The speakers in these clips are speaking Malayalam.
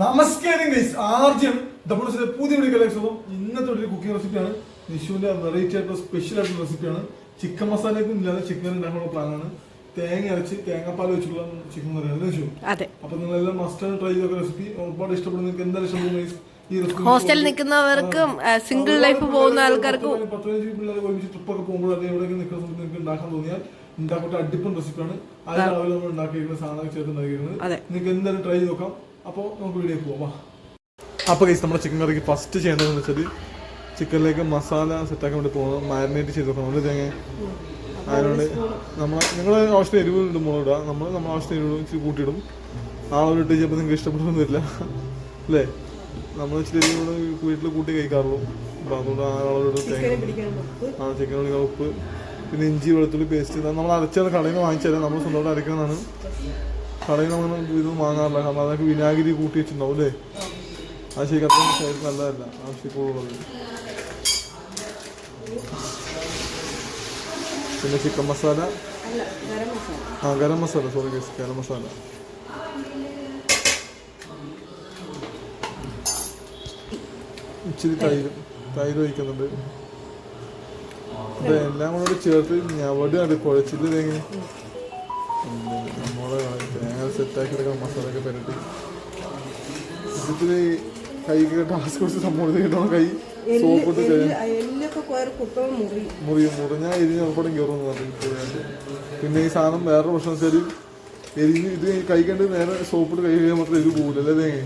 നമസ്കാരം ഗൈസ് ആദ്യം നമ്മുടെ പുതിയ വീഡിയോ കലക്ഷനും ഇന്നത്തെ ഒരു കുക്കിംഗ് റെസിപ്പിയാണ് നിഷുവിന്റെ വെറൈറ്റി ആയിട്ടുള്ള സ്പെഷ്യൽ ആയിട്ടുള്ള റെസിപ്പിയാണ് ചിക്കൻ മസാലയ്ക്കും ഇല്ലാതെ ചിക്കൻ ഉണ്ടാക്കാനുള്ള പ്ലാനാണ് തേങ്ങ അരച്ച് തേങ്ങാപ്പാൽ വെച്ചുള്ള ചിക്കൻ കറിയാണ് നിഷു അതെ. അപ്പൊ നിങ്ങളെല്ലാം മസ്റ്റ് ട്രൈ ചെയ്ത റെസിപ്പി ഒരുപാട് ഇഷ്ടപ്പെടുന്ന നിങ്ങൾക്ക് എന്തായാലും ഇഷ്ടപ്പെടുന്ന ഈ റെസിപ്പി ഹോസ്റ്റലിൽ നിൽക്കുന്നവർക്കും സിംഗിൾ ലൈഫ് പോകുന്ന ആൾക്കാർക്കും പത്ത് പതിനഞ്ച് പിള്ളേർ ഒരുമിച്ച് ട്രിപ്പൊക്കെ പോകുമ്പോൾ അല്ലെങ്കിൽ എവിടെയൊക്കെ നിൽക്കുന്ന സമയത്ത് നിങ്ങൾക്ക് ഉണ്ടാക്കാൻ തോന്നിയാൽ ഉണ്ടാക്കിയിട്ട് അടിപ്പം റെസിപ്പിയാണ് അത് രാവിലെ നമ്മൾ ഉണ്ടാക്കിയിരിക്കുന്ന സാധനങ്ങൾ ചേർത്ത് ഉണ്ടാക്കിയിരുന്നത് നിങ്ങൾക്ക് എന്തായാലും ട്രൈ ചെയ്ത് നോക്കാം. അപ്പോൾ നമുക്ക് വീഡിയോ പോവാം. അപ്പോൾ കഴിച്ച് നമ്മുടെ ചിക്കൻ കറിക്ക് ഫസ്റ്റ് ചെയ്യേണ്ടതെന്ന് വെച്ചാൽ ചിക്കനിലേക്ക് മസാല സെറ്റാക്കാൻ വേണ്ടി പോകണം മാരിനേറ്റ് ചെയ്ത് വെക്കണം. അല്ലേ തേങ്ങ അതിനോട് നമ്മൾ നിങ്ങൾ ആവശ്യത്തിന് എരിവ് ഇടും മുളക് ഇടുക നമ്മൾ നമ്മൾ ആവശ്യത്തിന് എരിവ് ഇച്ചിരി കൂട്ടിയിടും. ഇട്ട് ചെയ്യുമ്പോൾ നിങ്ങൾക്ക് ഇഷ്ടപ്പെട്ടൊന്നും വരില്ല. അല്ലേ? നമ്മൾ ഇച്ചിരി എരിവ് വീട്ടിൽ കൂട്ടി കഴിക്കാറുള്ളൂ. അപ്പോൾ അതുകൊണ്ട് ആ അളവിൽ തേങ്ങ ആ ചിക്കൻ പൊടിക്കാൻ ഉപ്പ് പിന്നെ ഇഞ്ചി വെളുത്തുള്ളി പേസ്റ്റ് നമ്മൾ അരച്ചാൽ കടയിൽ നിന്ന് വാങ്ങിച്ചാൽ നമ്മൾ സ്വന്തമായിട്ട് അരക്കുന്നതാണ് കടയിൽ നമ്മൾ ഇത് വാങ്ങാറില്ല. കാരണം അതൊക്കെ വിനാഗിരി കൂട്ടി വെച്ചിട്ടുണ്ടാവും അല്ലേ? അത് ശരീരത്തിന് നല്ലതല്ല. ആവശ്യക്കുള്ളത് പിന്നെ ചിക്കൻ മസാല? ആ ഗരം മസാല. Sorry guess garam masala. ഇച്ചിരി തൈര് തൈര് ഒഴിക്കുന്നുണ്ട്. ഇത് എല്ലാം കൂടെ ചേർത്ത് ഞവടിയാണ് കുഴച്ചിട്ട് ഇതെങ്ങനെ? സെറ്റാക്കി എടുക്കാൻ മസാലയൊക്കെ പെരട്ടി. ഇതിൽ കൈക്ക് ടാസ്ക് കൊടുത്ത് സംഭവം കിട്ടണം കൈ സോപ്പിട്ട് മുറിയും എല്ലൊക്കെ കുറെ കുത്തവും മുറി. മുറി മുറിഞ്ഞ എരിഞ്ഞ് ഉറപ്പടം കയറുമെന്ന് പറഞ്ഞു പിന്നെ ഈ സാധനം വേറൊരു പ്രശ്നം വെച്ചാൽ എരിഞ്ഞ് ഇത് കൈ കണ്ട് നേരെ സോപ്പിട്ട് കൈ കഴിയാൻ മാത്രം ഇത് പോകില്ല അല്ലേ തേങ്ങ?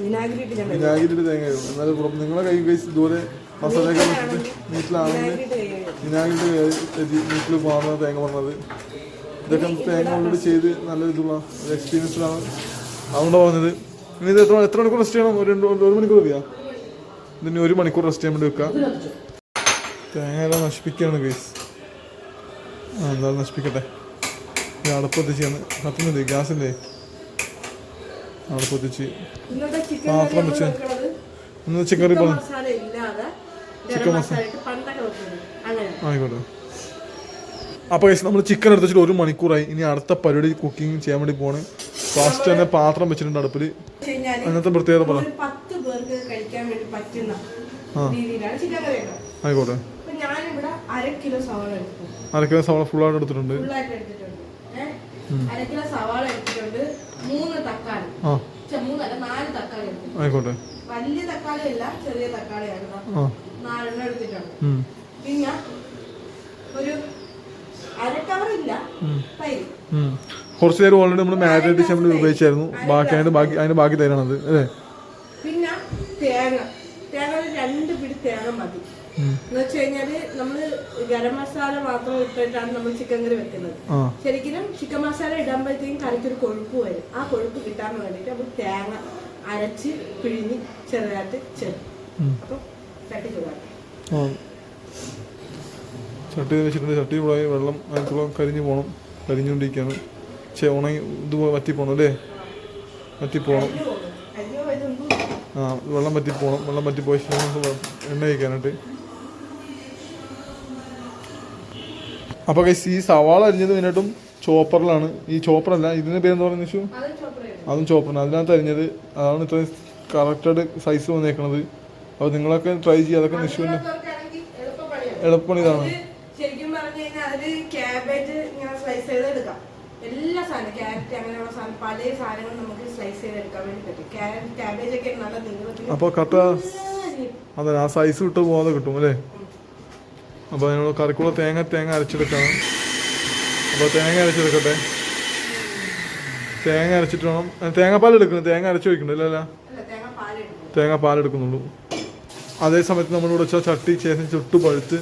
വിനാഗിരിട്ട് തേങ്ങ കയറും എന്നാലും നിങ്ങളെ കൈ കഴിച്ച് ഇതുപോലെ മസാലയൊക്കെ വീട്ടിലാണെങ്കിൽ വിനാഗിരിട്ട് വീട്ടിൽ പോകുന്ന തേങ്ങ പറഞ്ഞത് ഇതൊക്കെ തേങ്ങ ഓൾറെഡി ചെയ്ത് നല്ല ഇതുള്ള എക്സ്പീരിയൻസിലാണ് അതുകൊണ്ട് പറഞ്ഞത്. ഇനി ഇത് എത്ര എത്ര മണിക്കൂർ റെസ്റ്റ് ചെയ്യണം? ഒരു രണ്ട് ഒരു മണിക്കൂർ മതിയാ? ഇതിന് ഒരു മണിക്കൂർ റെസ്റ്റ് ചെയ്യാൻ വേണ്ടി വെക്കാം തേങ്ങ എല്ലാം നശിപ്പിക്കുകയാണ് ഗൈസ് ആ എന്തായാലും നശിപ്പിക്കട്ടെ? ഈ അടുപ്പത്തിച്ചാണ് കത്തുന്നില്ലേ ഗ്യാസില്ലേ അടുപ്പത്തിച്ച് പാത്രം വെച്ച്. ഇന്ന് ചിക്കൻ കറി പറഞ്ഞു ചിക്കൻ മസാല ആയിക്കോട്ടെ. അപ്പോൾ നമ്മൾ ചിക്കൻ എടുത്ത് വെച്ചിട്ട് ഒരു മണിക്കൂറായി. ഇനി അടുത്ത പരിപാടി കുക്കിംഗ് ചെയ്യാൻ വേണ്ടി പോണ്. ഫാസ്റ്റ് തന്നെ പാത്രം വെച്ചിട്ടുണ്ട് അടുപ്പിൽ അങ്ങനത്തെ പ്രത്യേകത പറ. ആയിക്കോട്ടെ. അര കിലോ സവാള എടുത്തു. ആയിട്ട് എടുത്തിട്ടുണ്ട്. ആയിക്കോട്ടെ. വലിയ തക്കാളി അല്ല ചെറിയ തക്കാളിയാണ്. നാലെണ്ണം എടുത്തിട്ടുണ്ട്. പിന്നെ ഒരു അര കവറില്ല തൈര് ഉം. കുറച്ച് നേരം ഓൾറെഡി നമ്മൾ മാരേജ് ഡിഷ് നമ്മൾ ഉപയോഗിച്ചായിരുന്നു. ബാക്കി അതിന്റെ ബാക്കി അതിന്റെ ബാക്കി തരാണത് അല്ലേ? പിന്നെ തേങ്ങ. തേങ്ങ രണ്ട് പിടി തേങ്ങ മതി. എന്ന് വെച്ച് കഴിഞ്ഞാൽ നമ്മൾ ഗരം മസാല മാത്രം ഇട്ടിട്ടാണ് നമ്മൾ ചിക്കൻ കറി വെക്കുന്നത്. ശരിക്കും ചിക്കൻ മസാല ഇടുമ്പോഴത്തേക്കും കറിക്കൊരു കൊഴുപ്പ് വരും. ആ കൊഴുപ്പ് കിട്ടാൻ വേണ്ടിട്ട് അപ്പൊ തേങ്ങ അരച്ച് പിഴിഞ്ഞ് ചെറുതായിട്ട് ചേർക്കും. അപ്പൊ തട്ടി ചൂടാക്കും. ആ ചെയ്ത് വെച്ചിട്ടുണ്ട് ചട്ടി പോയി വെള്ളം അതിനുള്ള കരിഞ്ഞു പോകണം കരിഞ്ഞുകൊണ്ടിരിക്കുകയാണ്. പക്ഷേ ഉണങ്ങി ഇത് വറ്റിപ്പോണം അല്ലേ? വറ്റിപ്പോണം. ആ വെള്ളം വറ്റിപ്പോണം. വെള്ളം വറ്റിപ്പോയി എണ്ണ കഴിക്കാനായിട്ട് അപ്പോൾ കൈസ് ഈ സവാള അരിഞ്ഞത് മെയിനായിട്ടും ചോപ്പറിലാണ്. ഈ ചോപ്പറല്ല ഇതിന്റെ പേരെന്ന് പറയുന്നത് വെച്ചു അതും ചോപ്പറാണ് അതിനകത്ത് അരിഞ്ഞത് അതാണ് ഇത്രയും കറക്റ്റായിട്ട് സൈസ് വന്നേക്കണത്. അപ്പോൾ നിങ്ങളൊക്കെ ട്രൈ ചെയ്യുക. അതൊക്കെ നിഷുവിന്റെ എളുപ്പമാണ് ഇതാണ് ഇത് ശരിക്കും പറഞ്ഞു കഴിഞ്ഞാൽ അതിൽ ക്യാബേജ് ഇങ്ങനെ സ്ലൈസ് ചെയ്ത് എടുക്കാം എല്ലാ സാധനം ക്യാരറ്റ് അങ്ങനെയുള്ള സാധനം പല സാധനങ്ങളും നമുക്ക് സ്ലൈസ് ചെയ്ത് എടുക്കാൻ വേണ്ടി പറ്റും. ക്യാരറ്റ് ക്യാബേജ് ഒക്കെ നല്ല നീളത്തിൽ അപ്പോൾ കട്ട അതെ ആ സൈസ് വിട്ട് പോകാതെ കിട്ടും അല്ലേ? അപ്പോൾ അതിനുള്ള കറിക്കുള്ള തേങ്ങ തേങ്ങ അരച്ചെടുക്കണം. അപ്പോൾ തേങ്ങ അരച്ചെടുക്കട്ടെ? തേങ്ങ അരച്ചിട്ട് വേണം. തേങ്ങാപ്പാൽ എടുക്കണം. തേങ്ങ അരച്ച് വയ്ക്കണ്ട ഇല്ലല്ല അല്ല? തേങ്ങ പാൽ എടുക്കുന്നുള്ളൂ. അതേ സമയത്ത് നമ്മളിവിടെ വെച്ചാൽ ചട്ടി ചേർന്ന് ചുട്ട് പഴുത്ത്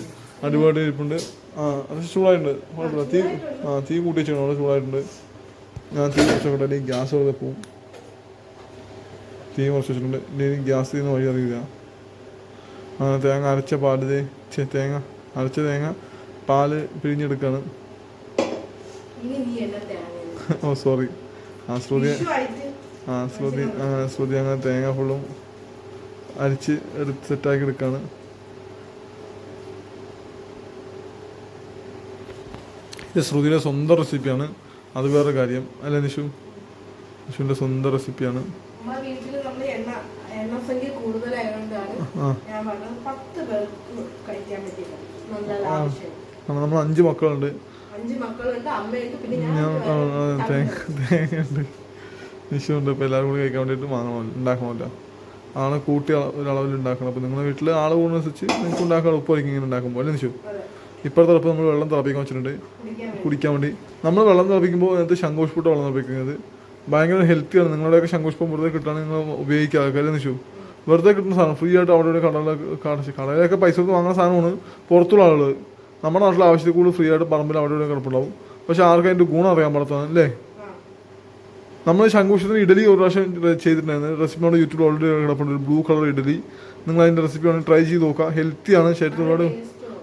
അടിപൊളി ഇരിപ്പുണ്ട്. ആ അത് ചൂടായിട്ടുണ്ട്. കുഴപ്പമില്ല. തീ ആ തീ കൂട്ടി വെച്ചിട്ടുണ്ട്. ചൂടായിട്ടുണ്ട്. ഞാൻ തീ കുറച്ചൊക്കെ അല്ലെങ്കിൽ ഗ്യാസ് വെറുതെ പോവും. തീ കുറച്ച് വെച്ചിട്ടുണ്ട്. ഇനി ഗ്യാസ് നിന്ന് വഴി അറിയില്ല ആ തേങ്ങ അരച്ച പാൽ തേങ്ങ. അരച്ച തേങ്ങ പാൽ പിഴിഞ്ഞെടുക്കാണ്. ഇനി ഓ സോറി. ആ ശ്രുതി ആ ശ്രുതി ആ ശ്രുതി അങ്ങനെ തേങ്ങ ഫുള്ളും അരിച്ച് എടുത്ത് സെറ്റാക്കി എടുക്കാണ്. ഇത് ശ്രുതിയുടെ സ്വന്തം റെസിപ്പിയാണ്. അത് വേറെ കാര്യം. അല്ല നിഷു. നിഷുവിന്റെ സ്വന്തം റെസിപ്പിയാണ്. വീട്ടിൽ നമ്മൾ അഞ്ച് മക്കളുണ്ട്. തേങ്ങയുണ്ട്. വിഷുണ്ട് അപ്പോൾ എല്ലാവരും കൂടി കഴിക്കാൻ വേണ്ടിയിട്ട് വാങ്ങണമല്ലോ ഉണ്ടാക്കണമല്ലോ. ആണ് കൂട്ടി ഒരളവിൽ ഉണ്ടാക്കണം. അപ്പോൾ നിങ്ങളുടെ വീട്ടിൽ ആൾ കൂടുന്നതനുസരിച്ച് നിങ്ങൾക്ക് ഉണ്ടാക്കാൻ എളുപ്പമായിരിക്കും ഇങ്ങനെ ഉണ്ടാക്കുമ്പോൾ അല്ലേ നിഷു. ഇപ്പോഴത്തെ ഉറപ്പ് നമ്മൾ വെള്ളം തിളപ്പിക്കാൻ വെച്ചിട്ടുണ്ട്. കുടിക്കാൻ വേണ്ടി. നമ്മൾ വെള്ളം തിളപ്പിക്കുമ്പോൾ അതിനകത്ത് ശംഖുഷ്പുട്ട് വെള്ളം തിളപ്പിക്കുന്നത് ഭയങ്കര ഹെൽത്തിയാണ് നിങ്ങളുടെയൊക്കെ ശങ്കോഷ്പം വെറുതെ കിട്ടുകയാണെങ്കിൽ നിങ്ങൾ ഉപയോഗിക്കുക. ആൾക്കാരെ വെച്ചു. വെറുതെ കിട്ടുന്ന സാധനം ഫ്രീ ആയിട്ട് അവിടെ ഇവിടെ കടകളിലൊക്കെ പൈസ കൊടുത്ത് വാങ്ങുന്ന സാധനമാണ് പുറത്തുള്ള ആളുകൾ നമ്മുടെ നാട്ടിലെ ആവശ്യത്തിൽ കൂടുതൽ ഫ്രീ ആയിട്ട് പറമ്പിൽ അവിടെ ഇവിടെ കിടപ്പുണ്ടാവും. പക്ഷെ ആർക്കും അതിന്റെ ഗുണം അറിയാൻ പാടത്താണ് അല്ലേ? നമ്മൾ ശംഖുഷത്തിന് ഇഡലി ഒരു പ്രാവശ്യം ചെയ്തിട്ടുണ്ടായിരുന്നു. റെസിപ്പി നമ്മുടെ യൂട്യൂബിൽ ഓൾറെഡി കിടപ്പുണ്ട്. ഒരു ബ്ലൂ കളർ ഇഡലി. നിങ്ങൾ അതിന്റെ റെസിപ്പി വേണമെങ്കിൽ ട്രൈ ചെയ്ത് നോക്കുക. ഹെൽത്തിയാണ് ശരീരത്തിനോട്.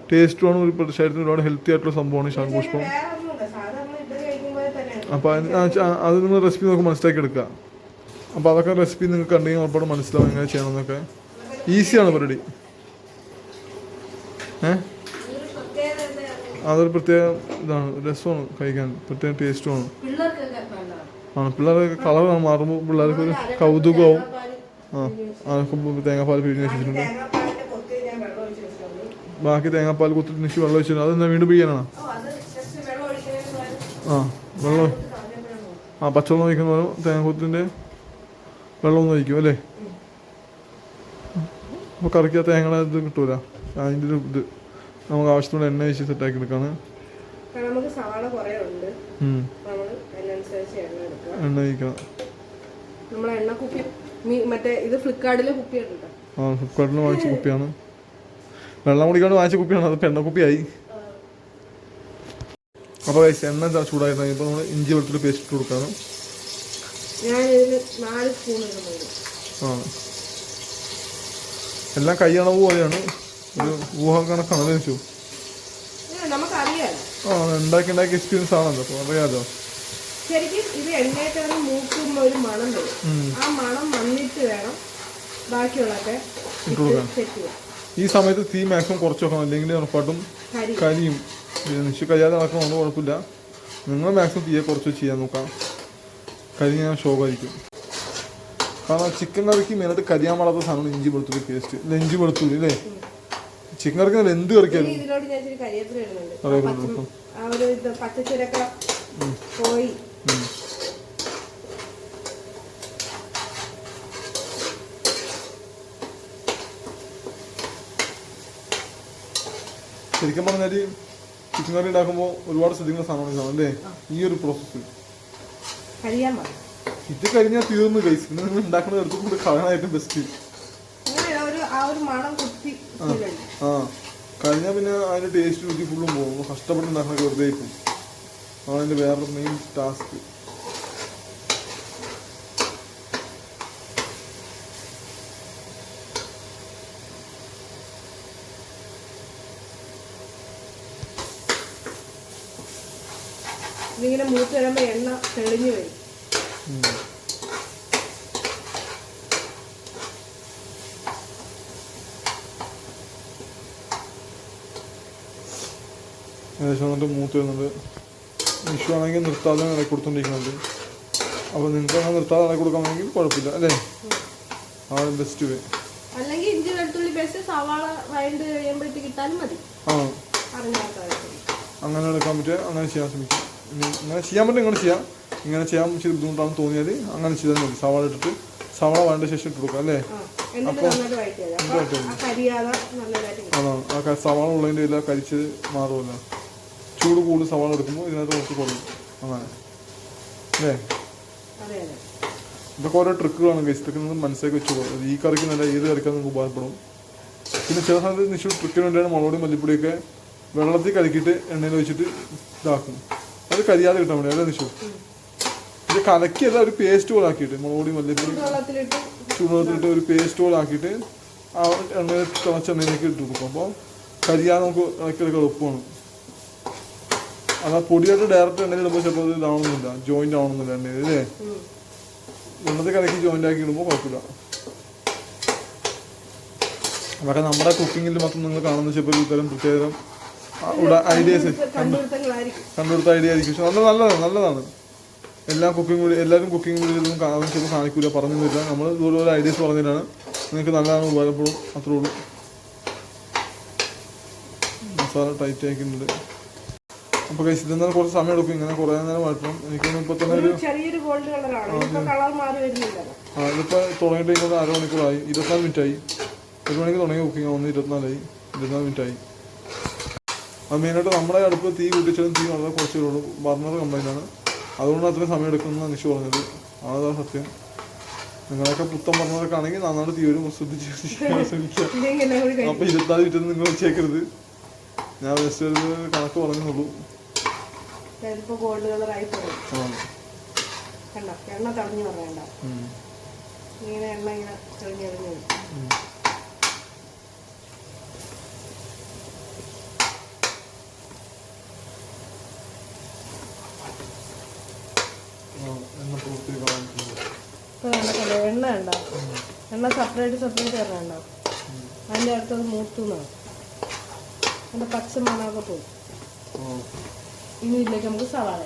ടേസ്റ്റുമാണ് ഒരു പ്ര- ശരീരത്തിന് ഒരുപാട് ഹെൽത്തി ആയിട്ടുള്ള സംഭവമാണ് ഈ തന്നെയാണ് അപ്പോൾ അത് നിങ്ങൾ റെസിപ്പി നമുക്ക് മനസ്സിലാക്കി എടുക്കുക അപ്പോൾ അതൊക്കെ റെസിപ്പി നിങ്ങൾക്ക് കണ്ടെങ്കിൽ ഉറപ്പാട് മനസ്സിലാവും എങ്ങനെ ചെയ്യണമെന്നൊക്കെ ഈസിയാണ് പരിപാടി. ഒരു എന്താ? അതൊരു പ്രത്യേക ഇതാണ്. രസമാണ് കഴിക്കാൻ. പ്രത്യേക ടേസ്റ്റുമാണ് ആണ്. പിള്ളേർക്ക് കളർ മാറുമ്പോൾ പിള്ളേർക്ക് ഒരു കൗതുകവും ആ ആ തേങ്ങാപ്പാൽ പിഴിഞ്ഞ് വെച്ചിട്ടുണ്ട് തേങ്ങാപ്പാലിന്റെ പൊത്തി ഞാൻ വെള്ളം ഒഴിച്ച് വെച്ചിട്ടുണ്ട് ബാക്കി തേങ്ങാപ്പാൽ കുത്തി നിശ്ചി വെള്ളം ഒഴിച്ചു അതെന്താ വീണ്ടും പകരം ആ വെള്ളം. ആ പച്ചവെള്ളം ഒഴിക്കുന്ന പോലെ തേങ്ങാക്കുത്തിന്റെ വെള്ളം ഒന്ന് ഒഴിക്കും അല്ലേ? അപ്പോൾ കറിക്ക് ആ തേങ്ങയുടെ ഇത് കിട്ടൂല. അതിന്റെ ഒരു ഇത് നമുക്ക് ആവശ്യത്തിനുള്ള എണ്ണ ഒഴിച്ച് സെറ്റാക്കി എടുക്കാണ്. എണ്ണ ഒഴിക്കണം. കുപ്പി മറ്റേ ഇത് ഫ്ലിപ്കാർട്ടിൽ കുപ്പി ഉണ്ട് ആ ഫ്ലിപ്കാർട്ടിൽ വാങ്ങിച്ച കുപ്പിയാണ്. വെള്ളം കുടിക്കാണ്ട് വാങ്ങിച്ച കുപ്പിയാണ്. അത് എണ്ണ കുപ്പിയായി. അപ്പോൾ guys, എണ്ണ എന്താ ചൂടായിരുന്നു ഇപ്പോൾ നമ്മൾ ഇഞ്ചി വെളുത്തുള്ളി പേസ്റ്റ് ഇട്ട് കൊടുക്കാനും ആ. എല്ലാം കൈയളവ് പോലെയാണ്. ഒരു ഊഹ കണക്കാണ്. അത് വെച്ചു ആ ഉണ്ടാക്കി ഉണ്ടാക്കി എക്സ്പീരിയൻസ് ആണല്ലോ. അപ്പോൾ അറിയാലോ. ശരിക്കും ഇത് എണ്ണയൊക്കെ മൂക്കുമ്പോൾ ഒരു മണം വരും. ആ മണം വന്നിട്ട് വേണം ബാക്കിയുള്ളതൊക്കെ സെറ്റ് ചെയ്യാം ഈ സമയത്ത് തീ മാക്സിമം കുറച്ച് വെക്കണം അല്ലെങ്കിൽ ഉറപ്പായിട്ടും കരി കരിയും. നിശ്ചയ കഴിയാതെ നടക്കണമെന്ന് കുഴപ്പമില്ല. നിങ്ങൾ മാക്സിമം തീയെ കുറച്ച് ചെയ്യാൻ നോക്കാം കരി ഞാൻ ഷോക്കായിരിക്കും കാരണം ചിക്കൻ കറിക്ക് മെയിനായിട്ട് കരിയാൻ പാടാത്ത സാധനമാണ് ഇഞ്ചി വെളുത്തുള്ളി പേസ്റ്റ് ഇല്ല ഇഞ്ചി വെളുത്തുള്ളി അല്ലേ? ചിക്കൻ കറിക്ക് എന്ത് കറിക്കായിരുന്നു കറിക്കാലും ഞാൻ ഇച്ചിരി കരിയേപ്പില ഇടുന്നുണ്ട് ആ കറിവേപ്പില പച്ച- ഇടും. ആ ഒരു ഇത് പച്ചച്ചുരക്ക പോയി ശരിക്കും പറഞ്ഞാൽ ചിക്കൻ കറി ഉണ്ടാക്കുമ്പോൾ ഒരുപാട് ശ്രദ്ധിക്കുന്ന സാധനമാണ് സാധനം അല്ലേ? ഈ ഒരു പ്രോസസ്സ് കരിയാൻ ഇത് കഴിഞ്ഞാൽ തീർന്നു കൈസ് പിന്നെ നിങ്ങൾ ഉണ്ടാക്കുന്ന എടുത്ത് കൂടെ കളയാനായിട്ടും ബെസ്റ്റ് ആ കഴിഞ്ഞാൽ പിന്നെ അതിന്റെ ടേസ്റ്റ് രുചി ഫുള്ളും പോകും. കഷ്ടപ്പെട്ട് ഉണ്ടാക്കുന്ന വെറുതെ ആയിരിക്കും. അതാണ് അതിന്റെ വേറൊരു മെയിൻ ടാസ്ക് ഇതിങ്ങനെ മൂത്ത് വരുമ്പോൾ എണ്ണ തെളിഞ്ഞു വരും. ഏകദേശം വന്നിട്ട് മൂത്ത് വരുന്നുണ്ട് വിഷു ആണെങ്കിൽ നിർത്താതെ ഇടയ്ക്ക് കൊടുത്തോണ്ടിരിക്കുന്നുണ്ട്. അപ്പോൾ നിങ്ങൾക്ക് അങ്ങനെ നിർത്താതെ ഇടയ്ക്ക് കൊടുക്കാമെങ്കിൽ കുഴപ്പമില്ല അല്ലേ? ആ ബെസ്റ്റ് വേ അല്ലെങ്കിൽ ഇഞ്ചി വെളുത്തുള്ളി പേസ്റ്റ് സവാള വഴണ്ട് കഴിയുമ്പോഴത്തേക്ക് ഇട്ടാലും മതി. ആ. അങ്ങനെ എടുക്കാൻ പറ്റുക അങ്ങനെ ചെയ്യാൻ ശ്രമിക്കും. ഇങ്ങനെ ചെയ്യാൻ പറ്റും ഇങ്ങനെ ചെയ്യാം. ഇങ്ങനെ ചെയ്യാൻ ഇച്ചിരി ബുദ്ധിമുട്ടാണെന്ന് തോന്നിയാൽ അങ്ങനെ ചെയ്താൽ മതി. സവാള ഇട്ടിട്ട് സവാള വേണ്ട ശേഷം ഇട്ട് കൊടുക്കാം അല്ലേ? അപ്പോൾ ആ. അതാണ് സവാള ഉള്ളതിന്റെ ഇല്ല കരിച്ച് മാറുമല്ലോ. ചൂട് കൂടുതൽ സവാള എടുക്കുമ്പോൾ ഇതിനകത്ത് കുറച്ച് കുറയും അങ്ങനെ അല്ലേ? ഇതൊക്കെ ഓരോ ട്രിക്കുകളാണ് ഗൈസ് ഇതൊക്കെ നിങ്ങൾ മനസ്സിലാക്കി വെച്ചോളൂ. ഈ കറിക്ക് നല്ല ഏത് കറിക്കാൻ നിങ്ങൾക്ക് ഉപകാരപ്പെടും. പിന്നെ ചില സമയത്ത് നിശ്ചിത ട്രിക്കിന് വേണ്ടിയാണ് മുളകുപൊടി മല്ലിപ്പൊടിയൊക്കെ വെള്ളത്തിൽ കലക്കിയിട്ട് എണ്ണയിൽ വെച്ചിട്ട് ഇതാക്കും. അത് കരിയാതെ കിട്ടാൻ വേണ്ടി അല്ലേ നിശ്ചു ഇത് കലക്കിയല്ല ഒരു പേസ്റ്റ് പോലെ ആക്കിയിട്ട് മുളകുപൊടി മല്ലിപ്പൊടി ചൂടുവെള്ളത്തിലിട്ട്. ഒരു പേസ്റ്റ് പോലെ ആക്കിയിട്ട് ആ എണ്ണ തിളച്ച എണ്ണയിലേക്ക് ഇട്ട് കൊടുക്കും. അപ്പോൾ കരിയാൻ നമുക്ക് ഇളക്കിയെടുക്കാൻ എളുപ്പമാണ്. അതാ പൊടിയായിട്ട് ഡയറക്റ്റ് എണ്ണയിൽ ഇടുമ്പോൾ ചിലപ്പോൾ അത് ഇതാവണമെന്നില്ല ജോയിന്റ് ആവണമെന്നില്ല എണ്ണയിൽ അല്ലേ? എണ്ണത്തിൽ കലക്കി ജോയിന്റ് ആക്കി ഇടുമ്പോൾ കുഴപ്പമില്ല. അതൊക്കെ നമ്മുടെ കുക്കിങ്ങിൽ മാത്രം നിങ്ങൾ കാണുന്ന ചിലപ്പോൾ ഒരു തരം ഐഡിയാസ് കണ്ടുപിടുത്തങ്ങളായിരിക്കും. കണ്ടുകൊടുത്ത ഐഡിയ ആയിരിക്കും. പക്ഷെ നല്ല നല്ലതാണ് നല്ലതാണ്. എല്ലാ കുക്കിംഗ് വീഡിയോ എല്ലാവരും കുക്കിംഗ് വീഡിയോയിലൊന്നും കാണാൻ ചിലപ്പോൾ കാണിക്കൂല പറഞ്ഞു തരില്ല നമ്മൾ ഒരു ഐഡിയസ് പറഞ്ഞിട്ടാണ് നിങ്ങൾക്ക് നല്ലതാണ് ഉപകാരപ്പെടും അത്രേ ഉള്ളൂ. മസാല ടൈറ്റ് ആക്കുന്നുണ്ട് അപ്പോൾ കഴിച്ചിട്ട് ഇതെന്നാൽ കുറച്ച് സമയം എടുക്കും. ഇങ്ങനെ കുറേ നേരം വഴറ്റണം എനിക്ക് ഇപ്പോൾ തന്നെ ഒരു ഇപ്പൊ ആ ഇതിപ്പോൾ തുടങ്ങിയിട്ട് ഇങ്ങോട്ട് അരമണിക്കൂറായി. ഇരുപത്തിനാല് മിനിറ്റായി ഒരു മണിക്ക് തുടങ്ങി കുക്കിംഗ് ഒന്ന് ഇരുപത്തിനാലായി. ഇരുപത്തിനാല് മിനിറ്റായി അത് മെയിനായിട്ട് നമ്മുടെ അടുപ്പ് തീ കൂട്ടിച്ചാലും തീ വളരെ കുറച്ച് വരുള്ളൂ. ബർണർ കംപ്ലൈന്റ് ആണ്. അതുകൊണ്ട് അത്രയും സമയം എടുക്കുന്ന നിഷു പറഞ്ഞത്. അതാ സത്യം. നിങ്ങളൊക്കെ പുത്തൻ ബർണറൊക്കെ ആണെങ്കിൽ നന്നായിട്ട് തീ വരും ശ്രദ്ധിച്ച് ശ്രമിക്കുക. അപ്പോൾ ഇരുപത്തിനാല് മിനിറ്റ് നിങ്ങൾ വെച്ചേക്കരുത്. ഞാൻ ജസ്റ്റ് ഒരു കണക്ക് പറഞ്ഞുള്ളൂ. എണ്ണ തടഞ്ഞു പറയണ്ട. ഇങ്ങനെ എണ്ണ ഇങ്ങനെ തെളിഞ്ഞ് തെളിഞ്ഞ് വരും. ഉം. ആ, എണ്ണ പൂർത്തി കളഞ്ഞിട്ടുണ്ട്. ഇപ്പൊ കണ്ടോ കണ്ടോ എണ്ണ ഉണ്ടോ എണ്ണ സെപ്പറേറ്റ് സെപ്പറേറ്റ് എണ്ണ ഉണ്ടോ അതിന്റെ അടുത്തത് മൂത്തുന്നാണ് അതിന്റെ പച്ച മണമൊക്കെ പോകും ആ. ഇനി ഇതിലേക്ക് നമുക്ക് സവാള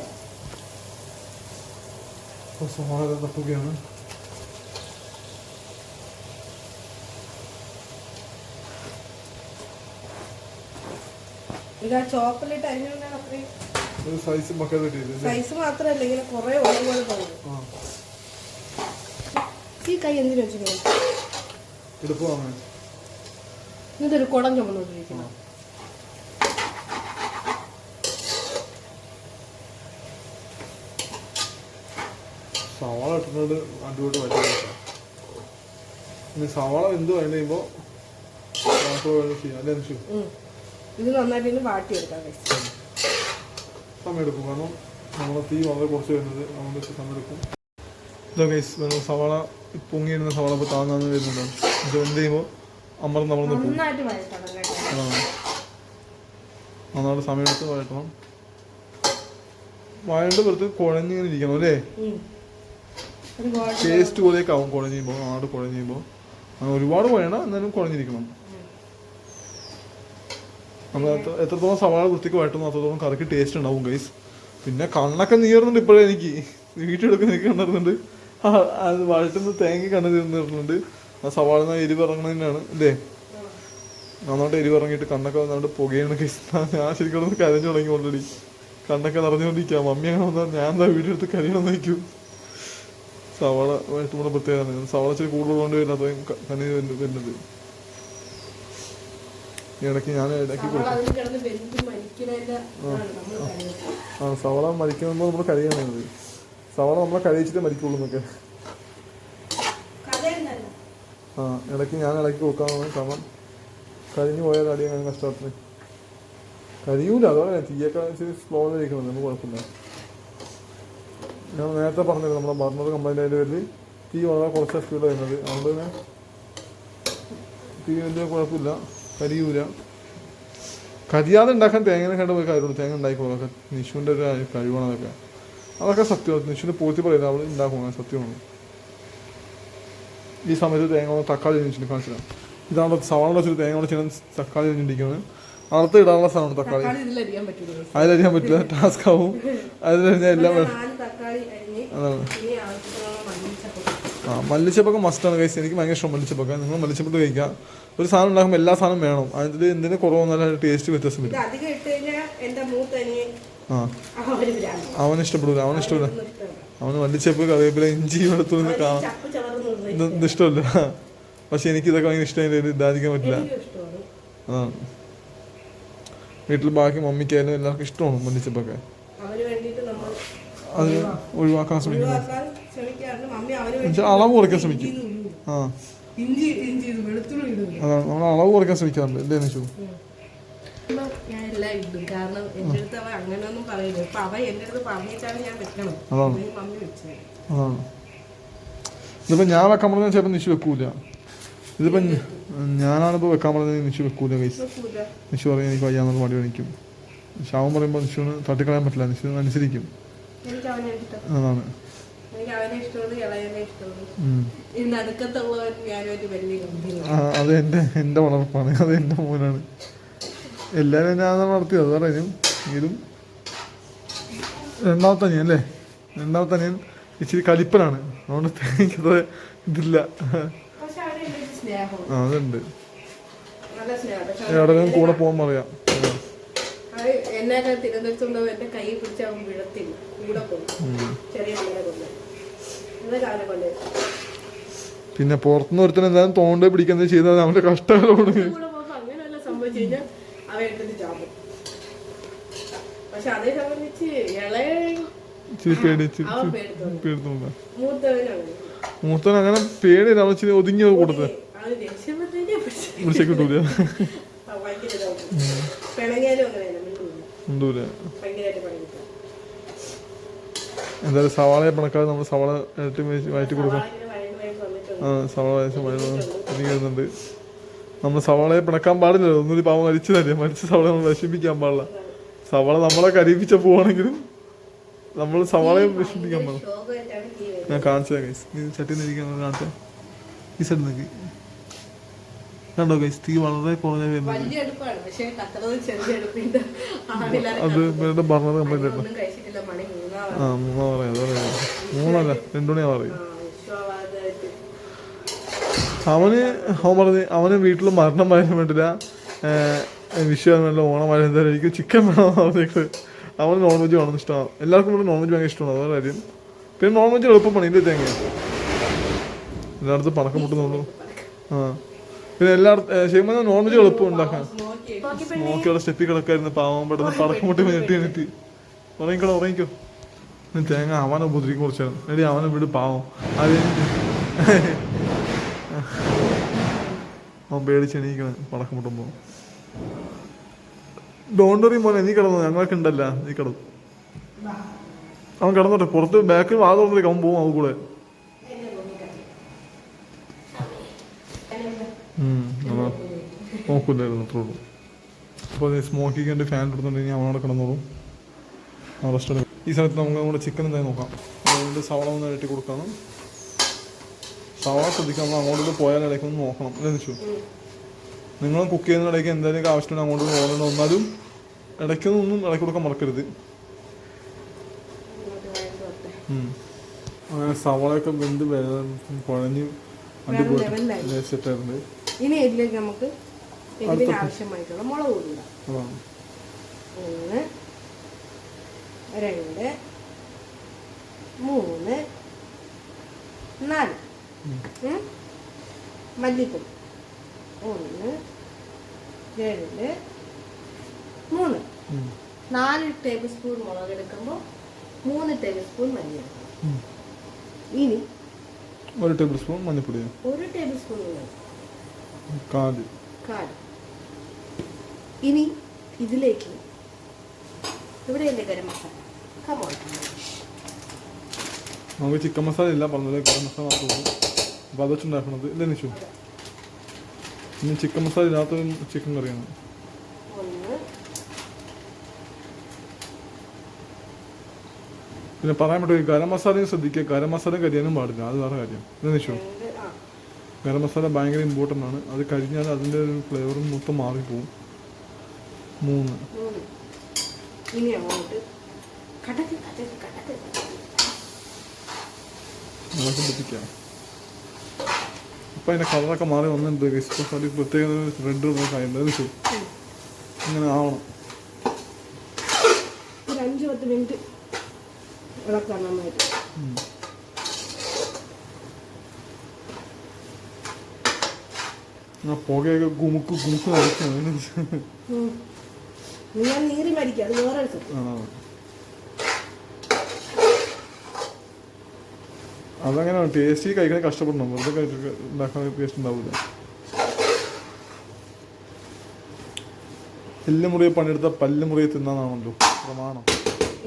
അത്രയും ഒരു സൈസ് മാത്രമല്ല ഇങ്ങനെ കുറേ ഒരുപോലെ പോകും ഈ കൈ എന്തിനു വെച്ചിരിക്കുന്നു? ഇതൊരു കുടം ചുമന്നുകൊണ്ടിരിക്കുന്നു. സവാള ഇട്ടിട്ടുണ്ട് അടിപൊളി ഇനി സവാള എന്ത് വേണ്ടി കഴിയുമ്പോൾ. ഇത് നന്നായിട്ട് വാട്ടിയെടുക്കാം. സമയം എടുക്കും. കാരണം നമ്മളെ തീ വളരെ കുറച്ച് വരുന്നത് അതുകൊണ്ട് സമയം എടുക്കും. ഇതാ ഗൈസ് വെള്ളം സവാള പൊങ്ങിയിരുന്ന സവാള ഇപ്പോൾ താങ്ങാന്ന് വരുന്നുണ്ട്. ഇത് എന്ത് ചെയ്യുമ്പോൾ അമർന്ന് അമർന്ന് നന്നായിട്ട് സമയത്ത് വഴട്ടണം സമയമെടുത്ത് വഴറ്റണം. വഴണ്ട് പുറത്ത് കുഴഞ്ഞിങ്ങനെ ഇരിക്കണം അല്ലേ? ടേസ്റ്റ് പോലെയൊക്കെ ആവും കുഴഞ്ഞുമ്പോ നാട് നന്നായിട്ട് കുഴഞ്ഞ് കഴിയുമ്പോൾ അങ്ങനെ ഒരുപാട് കുഴയണം എന്നാലും കുഴഞ്ഞിരിക്കണം. നമ്മൾ എത്ര എത്രത്തോളം സവാള വൃത്തിക്ക് വഴറ്റുന്നു അത്രത്തോളം കറിക്ക് ടേസ്റ്റ് ഉണ്ടാവും ഗൈസ് പിന്നെ കണ്ണൊക്കെ നീറുന്നുണ്ട് ഇപ്പോഴേ എനിക്ക്. വീട്ടിലെടുക്കുന്ന എനിക്ക് കണ്ടിരുന്നുണ്ട് അത് വഴറ്റുന്ന തേങ്ങ കണ്ണു തീർന്നിരുന്നുണ്ട് ആ സവാള എരിവ് ഇറങ്ങുന്നതിനാണ്. അല്ലേ നന്നായിട്ട് എരിവ് ഇറങ്ങിയിട്ട് കണ്ണൊക്കെ നന്നായിട്ട് പുകയാണ് ഞാൻ ശരിക്കും കരഞ്ഞു തുടങ്ങി ഓൾറെഡി കണ്ണൊക്കെ നിറഞ്ഞുകൊണ്ടിരിക്കുക മമ്മി അങ്ങനെ വന്നാൽ ഞാൻ എന്താ വീഡിയോ എടുത്ത് കരയണമെന്ന് വയ്ക്കും. സവാള വഴറ്റുമ്പോൾ പ്രത്യേകതാണ് സവാള ഇച്ചിരി കൂടുതലുകൊണ്ട് വരുന്നത് കണ്ണി വരുന്നത്. ഇടയ്ക്ക് ഞാൻ ഇടയ്ക്ക് കൊടുക്കും. ആ സവാള മരിക്കുമ്പോൾ നമ്മൾ കഴിയാണ് സവാള നമ്മളെ കഴിച്ചിട്ട് മരിക്കുള്ളൂ എന്നൊക്കെ. ആ ഇടയ്ക്ക് ഞാൻ ഇടയ്ക്ക് കൊടുക്കാമെന്ന് കാരണം കരിഞ്ഞു പോയാൽ അടി അങ്ങനെ കഷ്ടത്തിന് കരിയൂല അതുപോലെ തീയൊക്കെ ഇച്ചിരി സ്ലോയിൽ ഇരിക്കുന്നത് നമുക്ക് കുഴപ്പമില്ല. ഞാൻ നേരത്തെ പറഞ്ഞത് നമ്മുടെ ബർണർ കംപ്ലൈന്റ് ആയതിന്റെ പേരിൽ തീ വളരെ കുറച്ച് സ്പീഡ് വരുന്നത്. അതുകൊണ്ട് തന്നെ തീ വലിയ കുഴപ്പമില്ല. കരിയൂല. കരിയാതെ ഉണ്ടാക്കാൻ തേങ്ങനെ കണ്ട് പോയി കാര്യമുള്ളൂ തേങ്ങ ഉണ്ടാക്കി അതൊക്കെ നിഷുവിന്റെ ഒരു കഴിവാണ് അതൊക്കെ. അതൊക്കെ സത്യമാണ് നിഷിന് പോറ്റി പറയുന്നത് അവൾ ഉണ്ടാക്കുന്നത് സത്യമാണ് ഈ സമയത്ത് തേങ്ങ കൊണ്ട് തക്കാളി വെച്ചിട്ട് കാണിച്ചില്ല ഇതാണ് സവാള വെച്ചിട്ട് തേങ്ങ കൊണ്ട് ചെയ്യുന്ന തക്കാളി വെച്ചിരിക്കുന്നത് അറുത്ത് ഇടാനുള്ള സാധനം തക്കാളി. അതിലരിയാൻ പറ്റില്ല ടാസ്ക് ആവും. അതിലരിഞ്ഞാൽ എല്ലാം അതാണ്. ആ മല്ലിച്ചപ്പൊക്കെ മസ്റ്റാണ് കഴിച്ചത് എനിക്ക് ഭയങ്കര ഇഷ്ടം മല്ലിച്ചപ്പൊക്കെ. നിങ്ങൾ മല്ലിച്ചപ്പൊട്ട് കഴിക്കുക ഒരു സാധനം ഉണ്ടാക്കുമ്പോൾ എല്ലാ സാധനം വേണം. അതിൽ എന്തിനു കുറവ് വന്നാലും ടേസ്റ്റ് വ്യത്യാസം വരും. ആ. അവന് ഇഷ്ടപ്പെടില്ല അവന് ഇഷ്ടമില്ല. അവന് മല്ലിച്ചപ്പ് കറിവേപ്പില ഇഞ്ചി വെളുത്തു നിന്ന് കാണാം ഇഷ്ടമല്ല. പക്ഷെ എനിക്ക് ഇതൊക്കെ ഭയങ്കര ഇഷ്ടമായിട്ട് ഇതായിരിക്കാൻ പറ്റില്ല. ആ. വീട്ടിൽ ബാക്കി മമ്മിക്കായാലും എല്ലാവർക്കും ഇഷ്ടമാണ് വണ്ടിച്ചപ്പൊക്കെ അത് ഒഴിവാക്കാൻ ശ്രമിക്കുന്നു. അളവ് കുറയ്ക്കാൻ ശ്രമിക്കും. ആ. അതാണ് നമ്മൾ അളവ് കുറയ്ക്കാൻ ശ്രമിക്കാറുണ്ട് അല്ലേ ഇപ്പൊ ഞാൻ എല്ലാം ഇടും. കാരണം എന്റെ അടുത്ത് അവ അങ്ങനെയൊന്നും പറയില്ല. ഇപ്പൊ അവ എന്റെ അടുത്ത് പറഞ്ഞിട്ടാണ് ഞാൻ വെക്കണം അല്ലെങ്കിൽ മമ്മി വെച്ചത്. അതാണ് ഇതിപ്പോൾ ഞാൻ വെക്കാൻ പറഞ്ഞാൽ ചിലപ്പോൾ നിഷു വെക്കൂല. ഇതിപ്പോൾ ഞാനാണിപ്പോൾ വെക്കാൻ പറഞ്ഞത് നിഷു വെക്കൂല കൈസ്. നിഷു പറയും എനിക്ക് വയ്യാന്നുള്ള പാടി കാണിക്കും. ശാവം പറയുമ്പോൾ നിശുവിന് തട്ടിക്കളയാൻ പറ്റില്ല. നിശ്ചു അനുസരിക്കും. അതാണ്. അത് എന്റെ എന്റെ വളർപ്പാണ്. അത് എന്റെ മോനാണ്. എല്ലാവരും ഞാൻ വളർത്തിയത് അത് പറഞ്ഞു എങ്കിലും രണ്ടാമത്തെ അനിയൻ അല്ലേ? രണ്ടാമത്തെ അനിയൻ ഇച്ചിരി കലിപ്പനാണ്. അതുകൊണ്ട് തേങ്ങയ്ക്കത്ര ഇതില്ല. ആ അതുണ്ട്. എവിടെയും കൂടെ പോകാൻ പറയാം. എന്റെ കൈ പിടിച്ച് അവൻ കൂടെ പോകും ചെറിയ കൊണ്ട്. പിന്നെ പുറത്തുനിന്ന് ഒരുത്തൻ എന്തായാലും തോണ്ടേ പിടിക്കുന്നത് ചെയ്താൽ അവന്റെ കഷ്ടങ്ങളോട് അങ്ങനെയല്ല സംഭവിച്ചു കഴിഞ്ഞാൽ അവൻ എടുത്തിട്ട് ചാമ്പും പക്ഷെ അതേ സംബന്ധിച്ച് ഇളയ ഇച്ചിരി പേടിച്ച് അവൻ മൂത്തവനാണ് മൂത്തൻ അങ്ങനെ. പേടി അവൻ ഇച്ചിരി ഒതുങ്ങി കൊടുത്ത് അവന് ദേഷ്യപ്പെട്ടേ വിളിച്ച കിട്ടൂല ഭയങ്കര ഇതാവും പിണങ്ങിയാലും അങ്ങനെയല്ല മിണ്ടൂല. എന്തൂല ഭയങ്കരമായിട്ട് പണിയില്ല എന്തായാലും സവാളയെ പണക്കാതെ നമ്മൾ സവാള ഇരട്ടി വയറ്റി കൊടുക്കാം. ആ സവാള വയസ്സ് വഴങ്ങി വരുന്നുണ്ട്. നമ്മൾ സവാളയെ പിണക്കാൻ പാടില്ല ഒന്നും പാവം മരിച്ചതല്ലേ മരിച്ച സവാള നമ്മൾ വിഷമിപ്പിക്കാൻ പാടില്ല. സവാള നമ്മളെ കരീപിച്ച പോവാണെങ്കിലും നമ്മൾ സവാളയെ വിഷമിപ്പിക്കാൻ പാടില്ല. ഞാൻ കാണിച്ചതാ ഗൈസ് നീ ചട്ടി നിരിക്കാൻ കാണിച്ച ഈ സൈഡ് നിൽക്കി കണ്ടോ ഗൈസ് തീ വളരെ കുറഞ്ഞ അത് പറഞ്ഞത് കംപ്ലൈന്റ് മൂന്നാണ് ആ മൂന്നാ പറയാം അതെ മൂന്നല്ല രണ്ടു മണിയാ പറയും അവന് അവൻ പറഞ്ഞ് അവന് വീട്ടിൽ മരണം വരാൻ വേണ്ടില്ല വിഷയം വേണ്ട ഓണം വരാൻ എന്തായാലും എനിക്ക് ചിക്കൻ വേണമെന്ന് പറഞ്ഞിട്ട്. അവന് നോൺ വെജ് വേണമെന്ന് ഇഷ്ടമാണ്. എല്ലാവർക്കും ഇവിടെ നോൺ വെജ് ഭയങ്കര ഇഷ്ടമാണ്. അതാണ് കാര്യം. പിന്നെ നോൺ വെജ് എളുപ്പം പണിയില്ല തേങ്ങ എല്ലായിടത്തും പണക്കം മുട്ടുന്നുള്ളൂ ആ. പിന്നെ എല്ലായിടത്തും ശരിക്കും പറഞ്ഞാൽ നോൺ വെജ് എളുപ്പം ഉണ്ടാക്കാൻ. നോക്കിയുള്ള സ്റ്റെപ്പിൽ കിടക്കായിരുന്നു. പാവം പെട്ടെന്ന് പടക്കം മുട്ടി നെറ്റി നെറ്റി ഉറങ്ങിക്കോ. ഉറങ്ങിക്കോ തേങ്ങ അവനെ ഉപദ്രവിക്കും കുറച്ചായിരുന്നു എടി അവനെ വീട് പാവം. അത് അവൻ പേടിച്ച് എണീക്കണം പടക്കം മുട്ടുമ്പോ ഡോണ്ടറി മോനെ നീ കിടന്നു? ഞങ്ങളൊക്കെ ഉണ്ടല്ല. നീ കിടന്നു. അവൻ കിടന്നോട്ടെ. പുറത്ത് ബാക്കിൽ വാ തുറന്നിരിക്കും അവൻ പോവും അവൻ കൂടെ. നോക്കൂല്ലായിരുന്നു അത്രേ ഉള്ളൂ. അപ്പോൾ സ്മോക്കിങ് എന്റെ ഫാൻ എടുത്തുണ്ടെങ്കിൽ അവനോട് കിടന്നോളും. ഈ സമയത്ത് നമുക്ക് നമ്മുടെ ചിക്കൻ എന്തായാലും നോക്കാം. അതുകൊണ്ട് സവള ഒന്ന് ഇരട്ടി കൊടുക്കാണ്. സവള ശ്രദ്ധിക്കാം നമ്മൾ അങ്ങോട്ട് പോയാൽ ഇടയ്ക്ക് ഒന്ന് നോക്കണം. അല്ലേ നിച്ചു നിങ്ങൾ കുക്ക് ചെയ്യുന്ന ഇടയ്ക്ക് എന്തെങ്കിലും ആവശ്യമുണ്ട് അങ്ങോട്ട് പോകണം എന്നാലും ഇടയ്ക്കൊന്നും ഇടയ്ക്ക് കൊടുക്കാൻ മറക്കരുത്. അങ്ങനെ സവാളയൊക്കെ വെന്ത് കുഴഞ്ഞ് അടിപൊളി ലെവലിലായി. സെറ്റായിട്ടുണ്ട് ഇനി ഇതിലേക്ക് നമുക്ക് എരിവിന് ആവശ്യമായിട്ടുള്ള മുളക് പൊടിയിടാം ഒന്ന് രണ്ട് മൂന്ന് നാല്. ഉം. മല്ലിപ്പൊടി ഒന്ന് രണ്ട് മൂന്ന്. നാല് ടേബിൾ സ്പൂൺ മുളക് എടുക്കുമ്പോൾ മൂന്ന് ടേബിൾ സ്പൂൺ മല്ലി എടുക്കണം. ഇനി ഒരു ടേബിൾ സ്പൂൺ മഞ്ഞൾപ്പൊടി ഒരു ടേബിൾ സ്പൂൺ കാൽ. കാൽ ഇനി ഇതിലേക്ക് ഇവിടെയല്ലേ ഗരം മസാല. കമോൺ നമുക്ക് ചിക്കൻ മസാല ഇല്ല പറഞ്ഞത് ഗരം മസാല മാത്രമേ ഉള്ളൂ. അപ്പോൾ അത് വെച്ചുണ്ടാക്കണത് ഇല്ലേ നിശു ഇനി ചിക്കൻ മസാല ഇല്ലാത്ത ചിക്കൻ കറിയാണ്. പിന്നെ പറയാൻ പറ്റും ഗരം മസാലയും ശ്രദ്ധിക്കുക. ഗരം മസാല കരിയാനും പാടില്ല. അത് വേറെ കാര്യം. ഇല്ലേ നിശു ഗരം മസാല ഭയങ്കര ഇമ്പോർട്ടന്റ് ആണ്. അത് കഴിഞ്ഞാൽ അതിന്റെ ഒരു ഫ്ലേവറും മൊത്തം മാറിപ്പോവും. മൂന്ന്. മൂന്ന്. ഇനി അങ്ങോട്ട് കടക്ക് കടക്ക് കടക്ക്. നമുക്ക് പിടിക്കാം അപ്പം അതിന്റെ കളറൊക്കെ മാറി വന്നിട്ടുണ്ട്. ഗസ്റ്റ് അത് പ്രത്യേക റെഡ് നിച്ചു ഇങ്ങനെ ആവണം. ഒരു അഞ്ച് പത്ത് മിനിറ്റ് ഇളക്കാം നന്നായിട്ട്. ആ പുകയൊക്കെ ഗുമുക്ക് ഗുമുക്ക്. ഇനി ഞാൻ നീറി മരിക്കാം. അത് വേറെ സത്യം ടേസ്റ്റ് കഴിക്കാൻ കഷ്ടപ്പെടണം. വെറുതെ ഉണ്ടാക്കാൻ ടേസ്റ്റ് ഉണ്ടാവില്ല എല്ല് മുറിയെ പണിയെടുത്ത പല്ല് മുറിയെ തിന്നാന്നാണല്ലോ പ്രമാണം.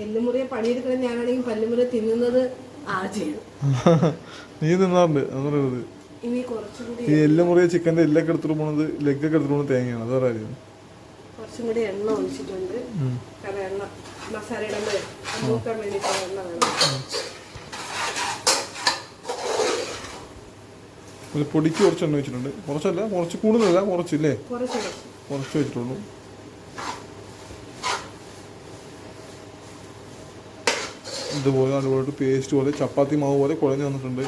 എല്ലുമുറിയെ ഞാനാണെങ്കിൽ പല്ലുമുറിയെ തിന്നുന്നത് നീ തിന്നാറുണ്ട് കുറച്ചും ഈ എല്ല് മുറിയെ ചിക്കന്റെ എല്ലൊക്കെ എടുത്തിട്ട് പോണത് ലെഗൊക്കെ എടുത്തിട്ട് പോണത് തേങ്ങയാണ്. അത് പറയാം കുറച്ചും കൂടി എണ്ണ ഒഴിച്ചിട്ടുണ്ട്. കാരണം എണ്ണ മസാല ഇടുമ്പോൾ എണ്ണ വേണം. ഒരു പൊടിക്ക് കുറച്ച് എണ്ണ വെച്ചിട്ടുണ്ട്. കുറച്ചല്ല കുറച്ച് കൂടുതലല്ല കുറച്ചില്ലേ? കുറച്ച് വെച്ചിട്ടുള്ളൂ. ഇതുപോലെ അതുപോലെ പേസ്റ്റ് പോലെ ചപ്പാത്തി മാവ് പോലെ കുഴഞ്ഞു വന്നിട്ടുണ്ട്.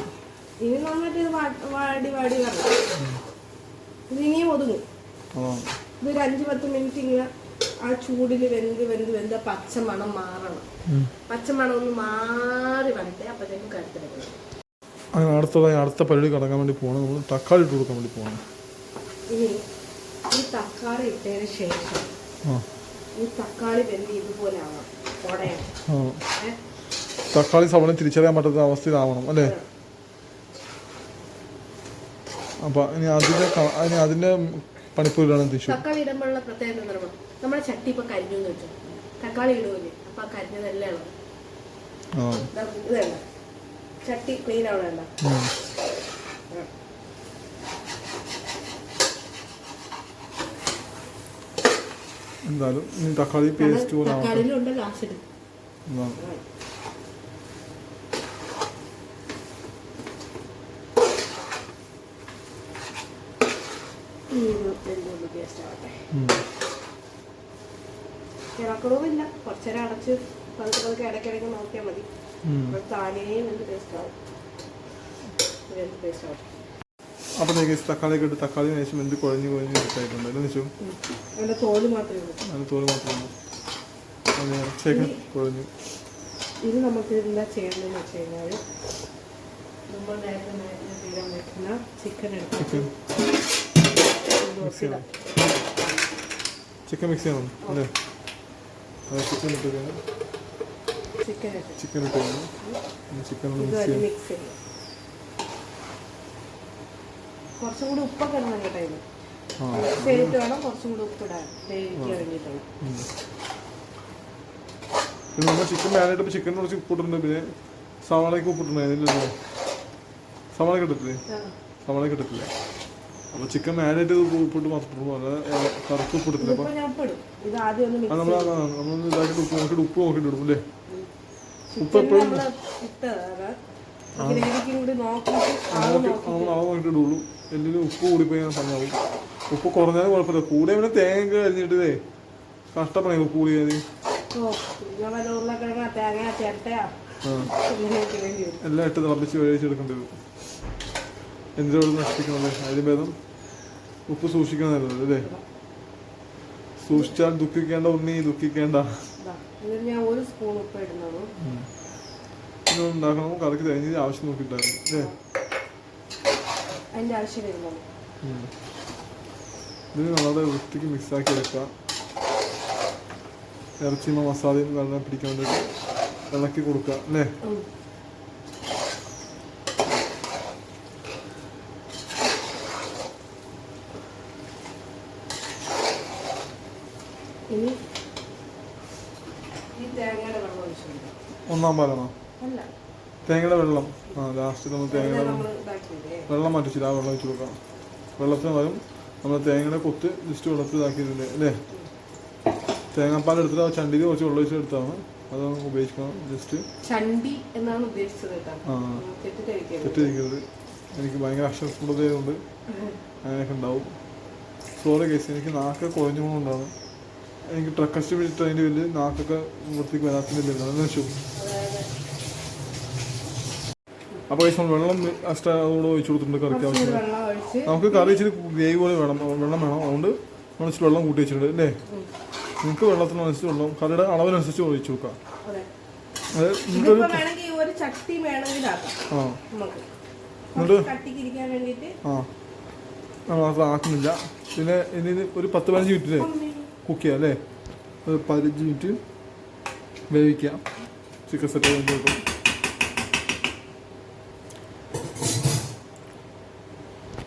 ഇതൊരു അഞ്ച് പത്ത് മിനിറ്റ് ഇങ്ങനെ ആ ചൂടിൽ വെന്ത് വെന്ത് വെന്ത് പച്ച മണം മാറണം. പച്ചമണം ഒന്ന് മാറി വരട്ടെ അപ്പോഴത്തേക്കും കരുത്തെടുക്കണം അങ്ങനെ അടുത്തതായി അടുത്ത പരിപാടി കടക്കാൻ വേണ്ടി പോകണം. നമ്മൾ തക്കാളി ഇട്ട് കൊടുക്കാൻ വേണ്ടി പോകണം. തക്കാളി ഇട്ടതിന് ശേഷം ഈ തക്കാളി വെന്തി ഇതുപോലെ? തക്കാളി സവള തിരിച്ചറിയാൻ പറ്റാത്ത അവസ്ഥയിലാവണം അല്ലേ? അപ്പൊ ഇനി അതിന്റെ ഇനി അതിന്റെ പണിപ്പൂരാണ് തിരിച്ചു തക്കാളി ഇടുമ്പോഴുള്ള പ്രത്യേകത എന്താ നമ്മുടെ ചട്ടി ഇപ്പൊ കരിഞ്ഞു എന്ന് വെച്ചു. തക്കാളി ഇടുമല്ലേ അപ്പൊ കരിഞ്ഞതല്ലേ ഇളകും. ആ. ദാ ഇത് വേണ്ട ചട്ടി ക്ലീൻ ആവണ എന്തായാലും തക്കാളി പേസ്റ്റ് പോലെ ഇറക്കണമില്ല കുറച്ചേരം അടച്ച് പതുക്കെ പതുക്കെ ഇടയ്ക്കിടയ്ക്ക് നോക്കിയാൽ മതി. താനേ എന്ത് പേസ്റ്റ് ആവും? പേസ്റ്റ് ആവും? അപ്പൊ നിങ്ങൾ തക്കാളി ഒക്കെ ഇട്ട് തക്കാളി ശേഷം എന്ത് കുഴഞ്ഞ് കുഴഞ്ഞ് ഇട്ടായിട്ടുണ്ട് അല്ലേ വെച്ചു അതിന്റെ തോൽ മാത്രമേ ഉള്ളൂ. അതിന് തോൽ മാത്രമേ അത് ഇറച്ചിയൊക്കെ കുഴഞ്ഞു. ഇത് നമുക്ക് എന്താ ചെയ്യേണ്ടതെന്ന് വെച്ച് കഴിഞ്ഞാൽ നമ്മൾ നേരത്തെ നേരത്തെ തീരാൻ വെക്കുന്ന ചിക്കൻ എടുത്തിട്ട് ചിക്കൻ മിക്സ് ചെയ്യണം. അല്ലേ? ചിക്കൻ ഇട്ടു കഴിഞ്ഞാൽ ചിക്കൻ ചിക്കൻ ചിക്കൻ മിക്സ് ചെയ്യും കുറച്ചും കൂടി ഉപ്പൊക്കെ ഇടണം കേട്ടോ ഇത്. ആ. മിക്സ് ചെയ്തിട്ട് വേണം കുറച്ചും കൂടി ഉപ്പിടാൻ വേവിക്കാൻ വേണ്ടിയിട്ടാണ്. നമ്മൾ ചിക്കൻ ഇപ്പോൾ ചിക്കൻ കുറച്ച് ഉപ്പിട്ടുണ്ട് പിന്നെ സവാളയ്ക്ക് ഉപ്പിട്ടുണ്ടായിരുന്നില്ലല്ലോ സവാള ഇട്ടിട്ടില്ലേ? ആ. സവാള ഇട്ടിട്ടില്ല? അപ്പോൾ ചിക്കൻ മാനായിട്ട് ഉപ്പിട്ട് മാത്രം കറുത്ത് ഉപ്പിട്ടില്ല നമ്മൾ ഇതാക്കിയിട്ട് ഉപ്പ് നോക്കിയിട്ട് ഇടും അല്ലേ? ഉപ്പ് എപ്പോഴും നമ്മൾ ഇട്ടതാണ്. ഗ്രേവിക്കും കൂടി നോക്കിയിട്ട് അളവ് നോക്കി നോക്കി നമ്മൾ അളവ് നോക്കിയിട്ട് ഇടുള്ളൂ. എന്തിനും ഉപ്പ് കൂടിപ്പോയി പറഞ്ഞാവും ഉപ്പ് കുറഞ്ഞാലും കുഴപ്പമില്ല. കൂടെ പിന്നെ തേങ്ങ കഴിഞ്ഞിട്ടേ കഷ്ടപ്പണേ ഉപ്പ് കൂടിയത് എല്ലാം ഇട്ട് തിളപ്പിച്ച് വേവിച്ചെടുക്കേണ്ടി വരും. എന്തിനോട് നശിപ്പിക്കണമല്ലേ അതിന് ഭേദം ഉപ്പ് സൂക്ഷിക്കണമല്ലോ അല്ലേ സൂക്ഷിച്ചാൽ ദുഃഖിക്കേണ്ട ഉണ്ണി ദുഃഖിക്കേണ്ട. ഇതിൽ ഞാൻ ഒരു സ്പൂൺ ഉപ്പ് ഇടുന്നത് പിന്നെ ഉണ്ടാക്കണം. കറിക്ക് തേങ്ങ ആവശ്യം നോക്കിയിട്ടായിരുന്നു. അതിന്റെ ആവശ്യം വരുന്നത് ഉം. ഇതിന് വളരെ വൃത്തിക്ക് മിക്സാക്കി എടുക്കാം ഇറച്ചിമ മസാലയും വെള്ളം പിടിക്കാൻ വേണ്ടിയിട്ട് ഇളക്കി കൊടുക്കുക. അല്ലേ? ഇനി ഈ തേങ്ങയുടെ വെള്ളം ഒഴിച്ചു കൊടുക്കാം. ഒന്നാം പാലാണോ? തേങ്ങയുടെ വെള്ളം. ആ ലാസ്റ്റ് നമ്മൾ തേങ്ങയുടെ വെള്ളം മാറ്റിച്ചില്ല ആ വെള്ളം വെച്ച് കൊടുക്കാം. വെള്ളത്തിന് പകരം നമ്മൾ തേങ്ങയുടെ കൊത്ത് ജസ്റ്റ് വെള്ളത്തിൽ ഇതാക്കിയിട്ടുണ്ട് അല്ലേ? തേങ്ങാപ്പാൽ എടുത്തിട്ട് ആ ചണ്ടിയിൽ കുറച്ച് വെള്ളം ഒഴിച്ച് എടുത്താണ്. അത് നമുക്ക് ഉപയോഗിക്കണം ജസ്റ്റ്. ചണ്ടി എന്നാണ് ഉദ്ദേശിച്ചത് ആ. തെറ്റിദ്ധരിക്കരുത്. എനിക്ക് ഭയങ്കര അക്ഷരസ്ഫുടതയുണ്ട് അങ്ങനെയൊക്കെ ഉണ്ടാവും. സോറി കേസ് എനിക്ക് നാക്ക് കുഴഞ്ഞുകൊണ്ടാണ് എനിക്ക് ട്രക്കസ്റ്റ് വിളിച്ചിട്ട് അതിന്റെ വലിയ നാക്കൊക്കെ വൃത്തിക്ക് വരാത്തതിന്റെ ബന്ധം വെച്ചു? അപ്പോൾ ഈ നമ്മൾ വെള്ളം എക്സ്ട്രാ അതുകൂടെ ഒഴിച്ചു കൊടുത്തിട്ടുണ്ട് കറിക്ക് ആവശ്യം നമുക്ക് കറി ഇച്ചിരി ഗ്രേവി പോലെ വേണം. വെള്ളം വേണം. അതുകൊണ്ട് നമ്മൾ ഇച്ചിരി വെള്ളം കൂട്ടി വെച്ചിട്ടുണ്ട് അല്ലേ? നിങ്ങൾക്ക് വെള്ളത്തിനനുസരിച്ച് വെള്ളം കറിയുടെ അളവിനനുസരിച്ച് ഒഴിച്ചു കൊടുക്കാം. അതെ. എന്നിട്ട്? ആ. നമ്മൾ ആക്കുന്നില്ല. പിന്നെ ഇനി ഒരു പത്ത് പതിനഞ്ച് മിനിറ്റില്ലേ കുക്ക് ചെയ്യാം അല്ലേ ഒരു പതിനഞ്ച് മിനിറ്റ് വേവിക്കാം. ചിക്കൻ സെറ്റ് ആയി വെക്കും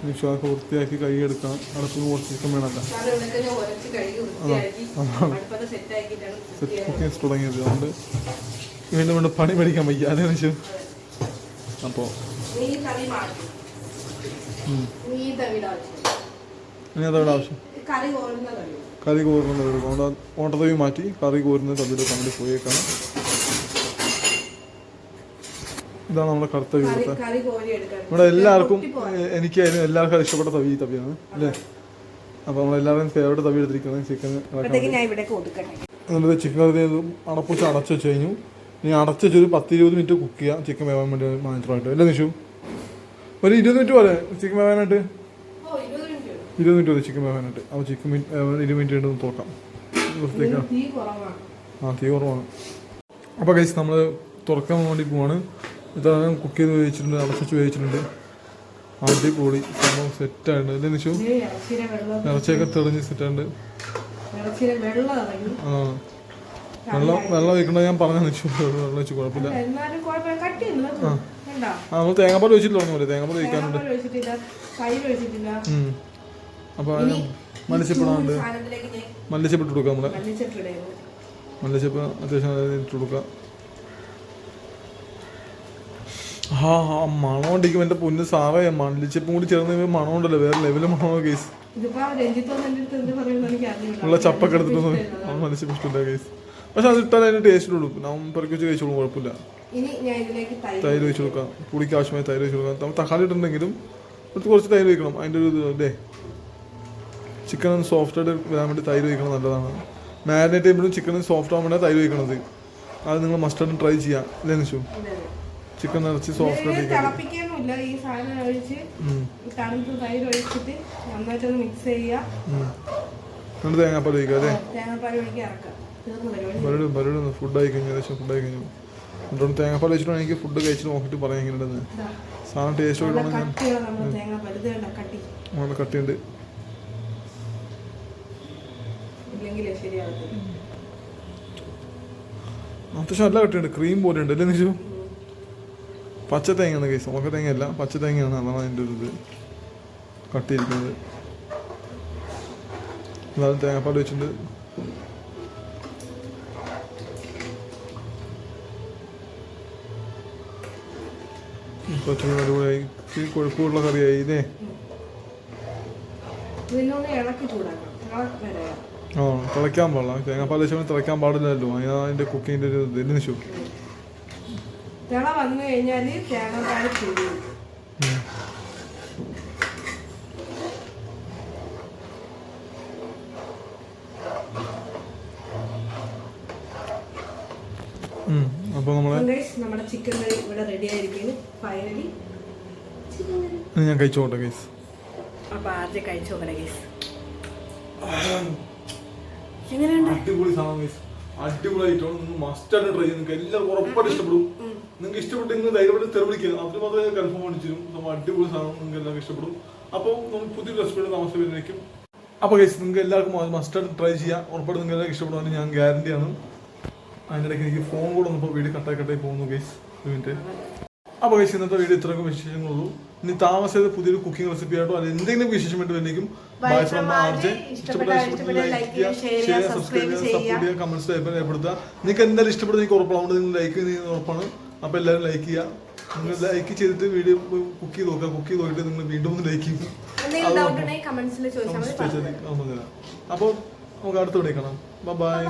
വിഷമൊക്കെ വൃത്തിയാക്കി കൈയെടുക്കണം അടുപ്പിന് കുറച്ച് ചിക്കൻ വേണമല്ല. സെറ്റ് കുക്കിംഗ് തുടങ്ങിയത്. അതുകൊണ്ട് വീണ്ടും വീണ്ടും പണി പഠിക്കാൻ വയ്യ. അതേ വെച്ചു അപ്പോൾ ഇനി അതവിടെ ആവശ്യം. കറി കറി കോരുന്നത് എടുക്കും ഓട്ടത്തവി മാറ്റി കറി കോരുന്നത് തമ്മിൽ തമ്മിൽ പോയേക്കാണ്. ഇതാണ് നമ്മുടെ കറുത്ത കോരി ഇവിടെ എല്ലാവർക്കും എനിക്ക് എല്ലാവർക്കും ഇഷ്ടപ്പെട്ട തവി തവിയാണ് അല്ലേ? അപ്പോൾ നമ്മളെല്ലാവരും ഫേവറേറ്റ് തവി എടുത്തിരിക്കണം? ചിക്കൻ എന്നിട്ട് ചിക്കൻ കറി അടപ്പൂച്ച അടച്ചു വെച്ച് കഴിഞ്ഞു. ഇനി അടച്ച് വെച്ച് ഒരു പത്ത് ഇരുപത് മിനിറ്റ് കുക്ക് ചെയ്യാം. ചിക്കൻ വേവാൻ വേണ്ടി മാത്രമായിട്ട്. അല്ലേ നിഷു? ഒരു ഇരുപത് മിനിറ്റ് പോലെ ചിക്കൻ വേവാനായിട്ട്. ഇരുപത് മിനിറ്റ് മതി ചിക്കൻ വേവാനായിട്ട്. അപ്പോൾ ചിക്കൻ മിനിറ്റ് ഇരുപത് മിനിറ്റ് കൊണ്ട് തോക്കാം ആ തീ കുറവാണ്. അപ്പോൾ കഴിച്ച് നമ്മൾ തുറക്കാൻ വേണ്ടി പോവാണ്. ഇതാണ് കുക്ക് ചെയ്ത് വേവിച്ചിട്ടുണ്ട് അടച്ചു വേവിച്ചിട്ടുണ്ട്. അടിപൊളി സംഭവം സെറ്റായിട്ടുണ്ട്. അല്ലേ നിഷു? ഇറച്ചിയൊക്കെ തെളിഞ്ഞ് സെറ്റായിട്ടുണ്ട്. ആ. വെള്ളം വെള്ളം ഒഴിക്കണത് ഞാൻ പറഞ്ഞു നിഷു. വെള്ളം വെച്ച് കുഴപ്പമില്ല. ആ. നമ്മൾ തേങ്ങാപ്പാൽ വെച്ചിട്ട് തുടങ്ങുമല്ലേ തേങ്ങാപ്പാൽ ഉം. അപ്പോൾ ഞാൻ മല്ലിച്ചപ്പ് ഇട്ട് കൊടുക്കാം നമ്മൾ മല്ലിച്ചപ്പിടുന്നു മല്ലിച്ചപ്പ് അത്യാവശ്യം ഇട്ട് കൊടുക്കുക ആ ആ മണം ഉണ്ടെങ്കിൽ എന്റെ പൊന്ന് സാറേ മല്ലിച്ചപ്പും കൂടി ചേർന്ന് കഴിയുമ്പോൾ മണം ഉണ്ടല്ലോ വേറെ ലെവൽ മണമോ കേസ് ഉള്ള ചപ്പൊക്കെ എടുത്തിട്ട് മല്ലിച്ചപ്പ് ഇഷ്ടമില്ല. കേസ് പക്ഷെ അത് ഇട്ടാൽ അതിന് ടേസ്റ്റ് ഉള്ളൂ. നാം പെറുക്കി വെച്ച് കഴിച്ചോളും കുഴപ്പമില്ല. തൈര് വെച്ച് കൊടുക്കാം. പുളിക്ക് ആവശ്യമായ തൈര് വെച്ച് കൊടുക്കാം. തക്കാളി ഇട്ടുണ്ടെങ്കിലും കുറച്ച് കുറച്ച് തൈര് വെക്കണം അതിന്റെ ഒരു ഇത് അല്ലേ? ചിക്കൻ ഒന്ന് സോഫ്റ്റ് ആയിട്ട് വരാൻ വേണ്ടി തൈര് ഒഴിക്കണം നല്ലതാണ്. മാരിനേറ്റ് ചെയ്യുമ്പോഴും ചിക്കൻ സോഫ്റ്റ് ആവാൻ വേണ്ടി തൈര് ഒഴിക്കണത്. അത് നിങ്ങൾ മസ്റ്റർഡ് ട്രൈ ചെയ്യാം. അല്ലേ നിഷു? ചിക്കൻ നിറച്ച് സോഫ്റ്റ്. എന്നിട്ട് തേങ്ങാപ്പാൽ ഒഴിക്കുക അല്ലേ? തേങ്ങാപ്പാൽ ഒഴിക്കുക ഇറക്കുക. തീർന്നു പരിപാടി ബലൂഡ് ബലൂഡ് ഫുഡ് ആയി കഴിഞ്ഞു ഏകദേശം ഫുഡ് ആയി കഴിഞ്ഞു എന്നിട്ട് തേങ്ങാപ്പാൽ വെച്ചിട്ട് എനിക്ക് ഫുഡ് കഴിച്ചിട്ട് നോക്കിയിട്ട് പറയാം എങ്ങനെയുണ്ടെന്ന്. സാധനം ടേസ്റ്റ് ആയിട്ടുണ്ടെങ്കിൽ ഞാൻ കട്ടിയുണ്ട്. അത്യാവശ്യം നല്ല കട്ടിയുണ്ട്. ക്രീം പോലെ ഉണ്ട്. അല്ലേ നിശു പച്ച തേങ്ങയാണ് കേസ് ഉണക്ക തേങ്ങയല്ല. പച്ച തേങ്ങയാണ് അതാണ് അതിന്റെ ഒരു ഇത്. കട്ടിയിരിക്കുന്നത്. എന്നാലും തേങ്ങാപ്പാൽ വെച്ചിട്ടുണ്ട്. അടിപൊളിയായി. കൊഴുപ്പുള്ള കറിയായി ഇതേ. ഇളക്കി ചൂടാക്കണം. ആ തിളയ്ക്കാൻ പാടില്ല. തേങ്ങാപ്പാൽ വെച്ചാൽ തിളയ്ക്കാൻ പാടില്ലല്ലോ. അതിനാ അതിന്റെ കുക്കിങ്ങിന്റെ ഒരു ഇത്. നിഷു തിള വന്നു കഴിഞ്ഞാൽ തേങ്ങാപ്പാൽ. അപ്പോൾ നമ്മളെ ഗൈസ് നമ്മുടെ ചിക്കൻ കറി ഇവിടെ റെഡി ആയിരിക്കുന്നു. Finally chicken curry. ഞാൻ കഴിച്ചോട്ടെ കേസ് അപ്പൊ ആദ്യം കഴിച്ചോട്ടെ ഗൈസ് അടിപൊളി സാധനം അടിപൊളിയായിട്ടാണ് നിങ്ങൾ മസ്റ്റായിട്ട് ട്രൈ ചെയ്ത് നിങ്ങൾക്ക് എല്ലാവർക്കും ഉറപ്പായിട്ട് ഇഷ്ടപ്പെടും. നിങ്ങൾക്ക് ഇഷ്ടപ്പെട്ട് നിങ്ങൾ ധൈര്യമായിട്ട് തെളിവിളിക്കുക അതിന് മാത്രമേ കൺഫേം അടിച്ചു നമ്മൾ അടിപൊളി സാധനം നിങ്ങൾക്ക് എല്ലാവർക്കും ഇഷ്ടപ്പെടും. അപ്പോൾ നമുക്ക് പുതിയ റെസിപ്പിയുടെ താമസിക്കുന്നതായിരിക്കും അപ്പോൾ കേസ് നിങ്ങൾക്ക് എല്ലാവർക്കും മസ്റ്റായിട്ട് ട്രൈ ചെയ്യാം. ഉറപ്പായിട്ട് നിങ്ങൾക്ക് എല്ലാവർക്കും ഇഷ്ടപ്പെടുമെന്ന് ഞാൻ ഗ്യാരണ്ടിയാണ് അതിനിടയ്ക്ക് എനിക്ക് ഫോൺ കൂടെ വന്നപ്പോൾ വീഡിയോ കട്ടായി കട്ടായി പോകുന്നു ഒരു മിനിറ്റ് അപ്പോൾ കേസ് ഇന്നത്തെ വീഡിയോ ഇത്രയൊക്കെ വിശേഷങ്ങളുള്ളൂ. ഇനി താമസിച്ചത് പുതിയൊരു കുക്കിംഗ് റെസിപ്പി ആയിട്ടോ അല്ലെങ്കിൽ എന്തെങ്കിലും വിശേഷം വേണ്ടി വരുന്നെങ്കിലും കമന്റ്സ് രേഖപ്പെടുത്തുക നിങ്ങൾക്ക് എന്തായാലും ഇഷ്ടപ്പെടും നിങ്ങൾക്ക് ഉറപ്പാണ് അതുകൊണ്ട് നിങ്ങൾ ലൈക്ക് ചെയ്യുന്നത് ഉറപ്പാണ്. അപ്പൊ എല്ലാവരും ലൈക്ക് ചെയ്യുക. നിങ്ങൾ ലൈക്ക് ചെയ്തിട്ട് വീഡിയോ കുക്ക് ചെയ്ത് നോക്കുക. കുക്ക് ചെയ്ത് നോക്കിയിട്ട് നിങ്ങൾ വീണ്ടും ഒന്ന് ലൈക്ക് ചെയ്യും അപ്പൊ അപ്പോൾ നമുക്ക് അടുത്ത വീഡിയോ കാണാം. ബൈ.